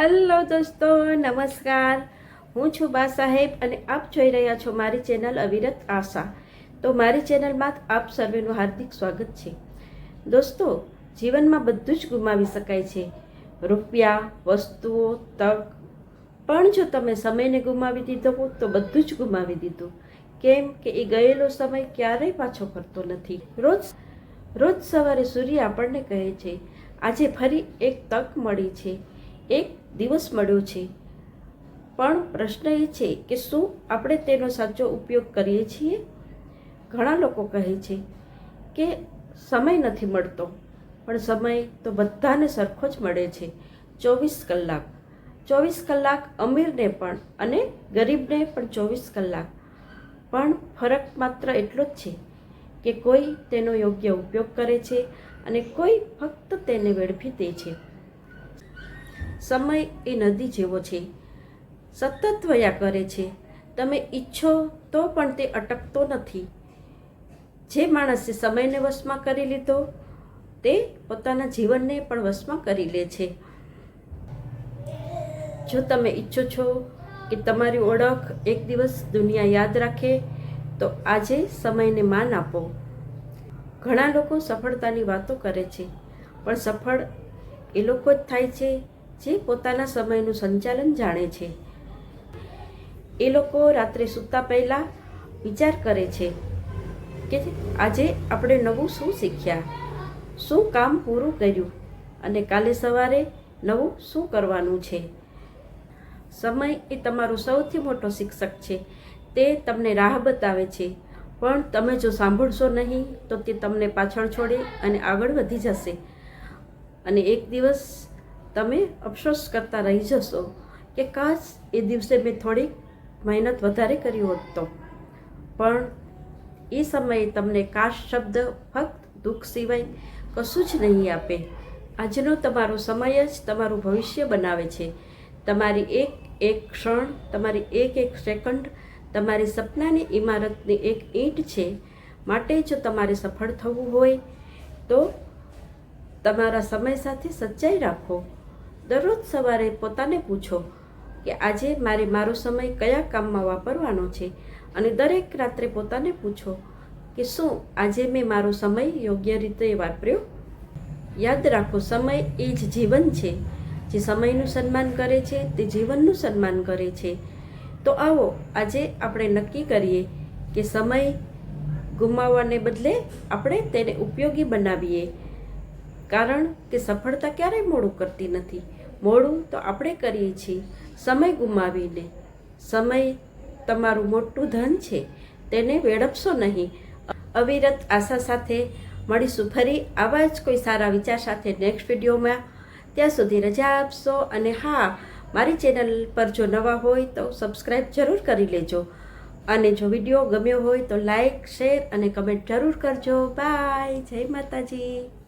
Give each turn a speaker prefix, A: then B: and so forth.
A: Hello દોસ્તો, નમસ્કાર. હું છું બા સાહેબ અને આપ જોઈ રહ્યા છો મારી ચેનલ અવિરત આશા. તો મારી ચેનલમાં આપ સર્વેનું હાર્દિક સ્વાગત છે. દોસ્તો, જીવનમાં બધું જ ગુમાવી શકાય છે. રૂપિયા, વસ્તુઓ, તક. પણ જો તમે સમયને ગુમાવી દીધો તો બધું જ ગુમાવી દીધું. કેમ કે એ ગયેલો સમય ક્યારેય પાછો ફરતો નથી. રોજ રોજ સવારે સૂર્ય આપણને કહે છે, આજે ફરી એક તક મળી છે. એક દિવસ મળ્યો છે. પણ પ્રશ્ન એ છે કે શું આપણે તેનો સાચો ઉપયોગ કરીએ છીએ? ઘણા લોકો કહે છે કે સમય નથી મળતો, પણ સમય તો બધાને સરખો જ મળે છે. ચોવીસ કલાક. ચોવીસ કલાક અમીરને પણ અને ગરીબને પણ ચોવીસ કલાક. પણ ફરક માત્ર એટલો જ છે કે કોઈ તેનો યોગ્ય ઉપયોગ કરે છે અને કોઈ ફક્ત તેને વેડફી દે છે. સમય એ નદી જેવો છે. સતત વયા કરે છે. તમે ઈચ્છો તો પણ તે અટકતો નથી. જે માણસે સમયને વશમાં કરી લીધો, તે પોતાના જીવનને પણ વશમાં કરી લે છે. જો તમે ઈચ્છો છો કે તમારી ઓળખ એક દિવસ દુનિયા યાદ રાખે, તો આજે સમયને માન આપો. ઘણા લોકો સફળતાની વાતો કરે છે, પણ સફળ એ લોકો જ થાય છે જે પોતાના સમયનું સંચાલન જાણે છે. એ લોકો રાત્રે સૂતા પહેલાં વિચાર કરે છે કે આજે આપણે નવું શું શીખ્યા? શું કામ પૂરું કર્યું? અને કાલે સવારે નવું શું કરવાનું છે? સમય એ તમારો સૌથી મોટો શિક્ષક છે. તે તમને રાહ બતાવે છે. પણ તમે જો સાંભળશો નહીં, તો તે તમને પાછળ છોડે અને આગળ વધી જશે. અને એક દિવસ તમે અફસોસ કરતા રહી જશો કે કાશ એ દિવસે મેં થોડીક મહેનત વધારે કરી હોત તો. પણ એ સમયે તમને કાશ શબ્દ ફક્ત દુઃખ સિવાય કશું જ નહીં આપે. આજનો તમારો સમય જ તમારું ભવિષ્ય બનાવે છે. તમારી એક એક ક્ષણ, તમારી એક એક સેકન્ડ, તમારી સપનાની ઇમારતની એક ઈંટ છે. માટે જો તમારે સફળ થવું હોય તો તમારા સમય સાથે સચ્ચાઈ રાખો. દરરોજ સવારે પોતાને પૂછો કે આજે મારે મારો સમય કયા કામમાં વાપરવાનો છે? અને દરેક રાત્રે પોતાને પૂછો કે શું આજે મેં મારો સમય યોગ્ય રીતે વાપર્યો? યાદ રાખો, સમય એ જ જીવન છે. જે સમયનું સન્માન કરે છે, તે જીવનનું સન્માન કરે છે. તો આવો, આજે આપણે નક્કી કરીએ કે સમય ગુમાવવાને બદલે આપણે તેને ઉપયોગી બનાવીએ. કારણ કે સફળતા ક્યારેય મોડું કરતી નથી. મોડું તો આપણે કરીએ છીએ. સમય ગુમાવીને સમય તમારું મોટું ધન છે. તેને વેડપશો નહીં. અવિરત આશા સાથે મળીશું. ફરી આવા જ કોઈ સારા વિચાર સાથે નેક્સ્ટ વિડીયોમાં. ત્યાં સુધી રજા આપશો અને હા, મારી ચેનલ પર જો નવા હોય તો સબસ્ક્રાઈબ જરૂર કરી લેજો. અને જો વીડિયો ગમ્યો હોય તો લાઈક શેર અને કમેન્ટ જરૂર કરજો. બાય જય માતાજી.